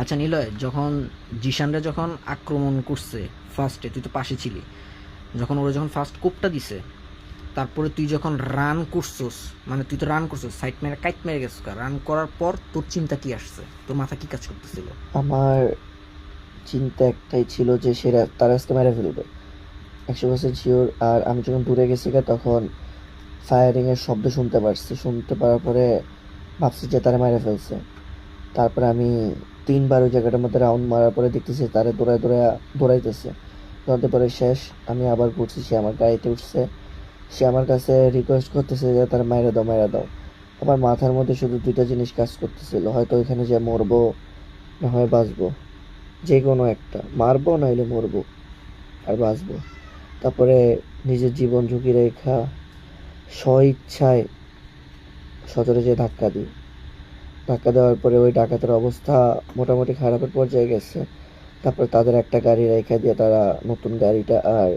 আচ্ছা নিলয়, যখন জিশানরা যখন আক্রমণ করছে ফার্স্টে তুই তো পাশে ছিলি, যখন ওরা যখন ফার্স্ট কোপটা দিছে, তারপরে তুই যখন রান করছস মানে তুই তো রান করছস সাইড মেরে কাইট মেরে গেছিস রান করার পর তোর চিন্তা কি আসছে? তোর মাথা কি কাজ করতেছিল? আমার চিন্তা একটাই ছিল যে সেরা, তারা আজকে মেরে ফেলবে। একশো পার্সেন্ট শিওর আর আমি যখন দূরে গেছি তখন ফায়ারিং এর শব্দ শুনতে পারছি। শুনতে পারার পরে ভাবছি যে তারা মেরে ফেলছে। তারপরে আমি তিনবার ওই জায়গাটার মধ্যে রাউন্ড মারার পরে দেখতেছি তারা দৌড়ায় দৌড়ায় দৌড়াইতেছে। দৌড়াতে পরে শেষ, আমি আবার ঘুরছি, সে আমার গাড়িতে উঠছে। সে আমার কাছে রিকোয়েস্ট করতেছে যে তার মাইরা দাও মাইরা দাও। আমার মাথার মধ্যে শুধু দুইটা জিনিস কাজ করতেছিল, হয়তো ওইখানে যে মরবো, না হয় বাঁচবো। যে কোনো একটা, মারবো নাইলে মরবো আর বাঁচবো। তারপরে নিজের জীবন ঝুঁকি রেখা স্ব ইচ্ছায় সজরে যে ধাক্কা দিই। ধাক্কা দেওয়ার পরে ওই ডাকাতের অবস্থা মোটামুটি খারাপের পর্যায়ে গেছে। তারপরে তাদের একটা গাড়ি রেখা দিয়ে তারা নতুন গাড়িটা আর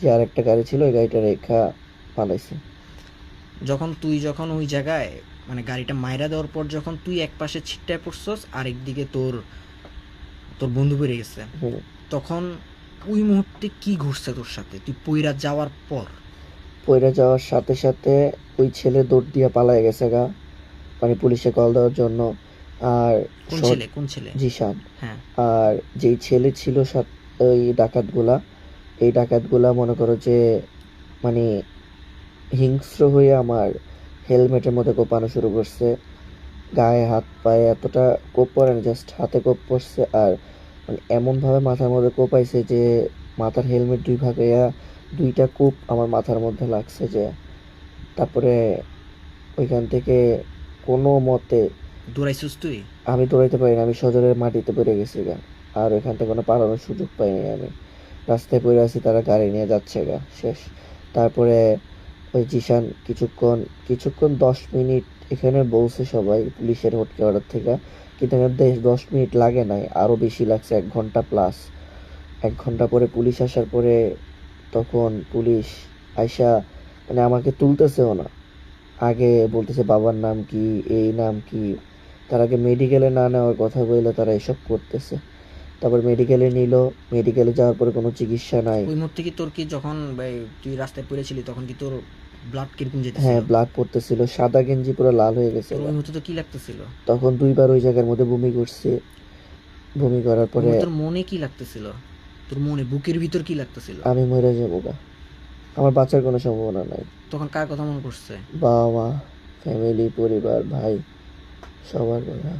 যে আর একটা গাড়ি ছিল ওই গাড়িটা রেখা পালাইছে যখন তুই যখন ওই জায়গায় মানে গাড়িটা মাইরা দেওয়ার পর যখন তুই এক পাশে ছিটটায় পড়ছস আরেকদিকে তোর তোর বন্ধু বেড়ে গেছে। তখন ওই মুহূর্তে কি ঘটছে তোর সাথে? তুই পইরা যাওয়ার পর? পইরা যাওয়ার সাথে সাথে ওই ছেলে দৌড় দিয়ে পালায় গেছে গা। মানে পুলিশে কল দেওয়ার জন্য। আর কোন ছেলে? কোন ছেলে? জিশান। হ্যাঁ। আর যেই ছেলে ছিল সাত ওই ডাকাতগুলা এই ডাকাতগুলা মনে করো যে মানে হিংস্র হয়ে আমার হেলমেটের মধ্যে কোপানো শুরু করছে। গায়ে হাত পায়ে এতটা কোপ পড়ে না জাস্ট হাতে কোপ পড়ছে। আর মানে এমনভাবে মাথার মধ্যে কোপাইছে যে মাথার হেলমেট দুই ভাগ দুইটা কোপ আমার মাথার মধ্যে লাগছে যে তারপরে ওইখান থেকে কোনো মতে দৌড়াইছিস তুই? আমি দৌড়াইতে পারি না আমি সজরের মাটিতে পড়ে গেছি গা। আর এখান থেকে কোনো পালানোর সুযোগ পাইনি আমি। রাস্তায় পড়ে আছি তারা গাড়ি নিয়ে যাচ্ছে গা শেষ। তারপরে ওই জিশান কিছুক্ষণ কিছুক্ষণ দশ মিনিট এখানে বলছে সবাই পুলিশের হটকে অর্ডার থেকে কিন্তু এখানে দশ মিনিট লাগে নাই আরও বেশি লাগছে এক ঘণ্টা প্লাস এক ঘণ্টা পরে পুলিশ আসার পরে তখন পুলিশ আইসা মানে আমাকে তুলতেছেও না। আগে বলতেছে বাবার নাম কি এই নাম কি তার আগে মেডিকেলে না নেওয়ার কথা বলে তারা এসব করতেছে। তারপর মেডিকেলে নিল মেডিকেলে যাওয়ার পরে কোনো চিকিৎসা নাই। ওই মুহূর্তে কি তোর কি যখন ভাই, তুই রাস্তায় পড়েছিলি তখন কি তোর ব্লাড কীরকম যেতেছিল? হ্যাঁ ব্লাড পড়তেছিল সাদা গেঞ্জি পুরো লাল হয়ে গেছে। ওই মুহূর্তে তো কি লাগতেছিল? তখন দুইবার ওই জায়গার মধ্যে বমি করছে। বমি করার পরে তোর মনে কি লাগতেছিল? তোর মনে বুকের ভিতর কি লাগতেছিল? আমি মরে যাব গা। আমার বাঁচার কোনো সম্ভাবনা নাই। তখন কার কথা মনে পড়ছে? বাবা মা ফ্যামিলি পরিবার ভাই সবার কথা।